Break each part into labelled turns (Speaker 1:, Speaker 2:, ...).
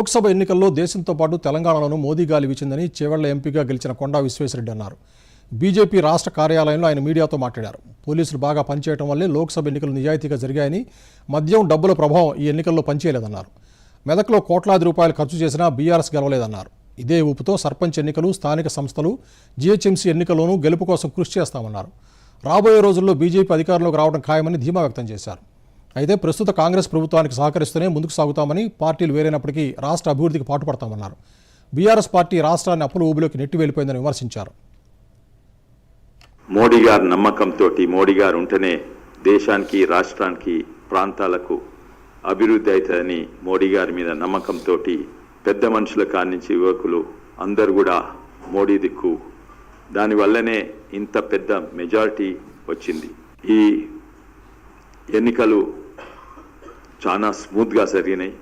Speaker 1: లోక్సభ ఎన్నికల్లో దేశంతో పాటు తెలంగాణలోనూ మోదీ గాలి వీచిందని చేవెళ్ళ ఎంపీగా గెలిచిన కొండా విశ్వేశ్వరరెడ్డి అన్నారు. బీజేపీ రాష్ట్ర కార్యాలయంలో ఆయన మీడియాతో మాట్లాడారు. పోలీసులు బాగా పనిచేయడం వల్లే లోక్సభ ఎన్నికలు నిజాయితీగా జరిగాయని మద్యం డబ్బుల ప్రభావం ఈ ఎన్నికల్లో పనిచేయలేదన్నారు. మెదక్లో కోట్లాది రూపాయలు ఖర్చు చేసినా బీఆర్ఎస్ గెలవలేదన్నారు. ఇదే ఊపుతో సర్పంచ్ ఎన్నికలు స్థానిక సంస్థలు జీహెచ్ఎంసీ ఎన్నికల్లోనూ గెలుపు కోసం కృషి చేస్తామన్నారు. రాబోయే రోజుల్లో బీజేపీ అధికారంలోకి రావడం ఖాయమని ధీమా వ్యక్తం చేశారు. అయితే ప్రస్తుత కాంగ్రెస్ ప్రభుత్వానికి సహకరిస్తూనే ముందుకు సాగుతామని పార్టీలు వేరైనప్పటికీ రాష్ట్ర అభివృద్ధికి పాటుపడతామన్నారు. బీఆర్ఎస్ పార్టీ రాష్ట్రాన్ని అప్పుల ఊబిలోకి నెట్టి వెళ్ళిపోయిందని విమర్శించారు.
Speaker 2: మోడీ గారి నమ్మకంతో మోడీ గారు ఉంటేనే దేశానికి రాష్ట్రానికి ప్రాంతాలకు అభివృద్ధి అవుతుందని మోడీ గారి మీద నమ్మకంతో పెద్ద మనుషుల కానించి యువకులు అందరు కూడా మోడీ దిక్కు. దానివల్లనే ఇంత పెద్ద మెజారిటీ వచ్చింది. ఈ ఎన్నికలు చాలా స్మూత్గా జరిగినాయి.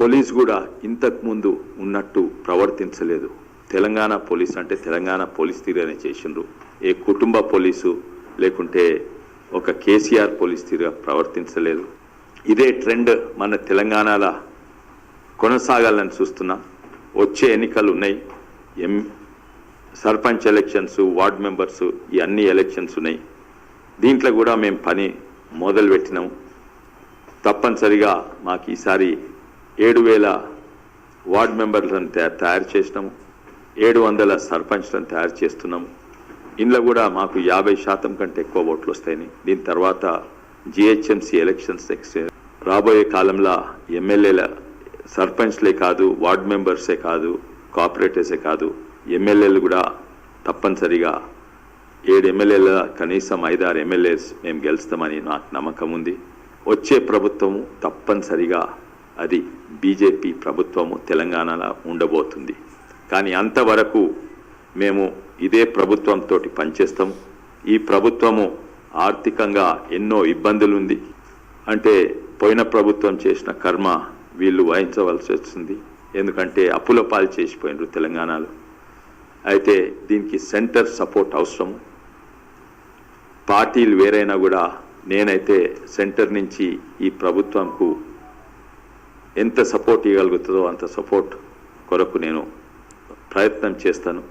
Speaker 2: పోలీస్ కూడా ఇంతకుముందు ఉన్నట్టు ప్రవర్తించలేదు. తెలంగాణ పోలీస్ అంటే తెలంగాణ పోలీస్ తీరుగానే చేసిండ్రు. ఏ కుటుంబ పోలీసు లేకుంటే ఒక కేసీఆర్ పోలీస్ తీరుగా ప్రవర్తించలేదు. ఇదే ట్రెండ్ మన తెలంగాణలో కొనసాగాలని చూస్తున్నాం. వచ్చే ఎన్నికలు ఉన్నాయి. ఎం సర్పంచ్ ఎలక్షన్స్ వార్డ్ మెంబర్స్ ఈ అన్ని ఎలక్షన్స్ ఉన్నాయి. దీంట్లో కూడా మేము పని మొదలు పెట్టినాం తప్పనిసరిగా మాకు ఈసారి ఏడు వేల వార్డ్ మెంబర్లను తయారు చేసినాము. ఏడు వందల సర్పంచ్లను తయారు చేస్తున్నాము. ఇందులో కూడా మాకు యాభై శాతం కంటే ఎక్కువ ఓట్లు వస్తాయని. దీని తర్వాత జిహెచ్ఎంసీ ఎలక్షన్స్ నెక్స్ట్ రాబోయే కాలంలో ఎమ్మెల్యేల సర్పంచ్లే కాదు వార్డ్ మెంబర్సే కాదు కోఆపరేటర్సే కాదు ఎమ్మెల్యేలు కూడా తప్పనిసరిగా ఏడు ఎమ్మెల్యేల కనీసం ఐదారు ఎమ్మెల్యేస్ మేము గెలుస్తామని నాకు నమ్మకం ఉంది. వచ్చే ప్రభుత్వము తప్పనిసరిగా అది బీజేపీ ప్రభుత్వము తెలంగాణలో ఉండబోతుంది. కానీ అంతవరకు మేము ఇదే ప్రభుత్వంతో పనిచేస్తాము ఈ ప్రభుత్వము ఆర్థికంగా ఎన్నో ఇబ్బందులు ఉంది అంటే పోయిన ప్రభుత్వం చేసిన కర్మ వీళ్ళు వహించవలసి వస్తుంది ఎందుకంటే అప్పుల పాలు చేసిపోయినారు తెలంగాణలో. అయితే దీనికి సెంటర్ సపోర్ట్ అవసరం పార్టీలు వేరైనా కూడా నేనైతే సెంటర్ నుంచి ఈ ప్రభుత్వంకు ఎంత సపోర్ట్ ఇవ్వగలుగుతుందో అంత సపోర్ట్ కొరకు నేను ప్రయత్నం చేస్తాను.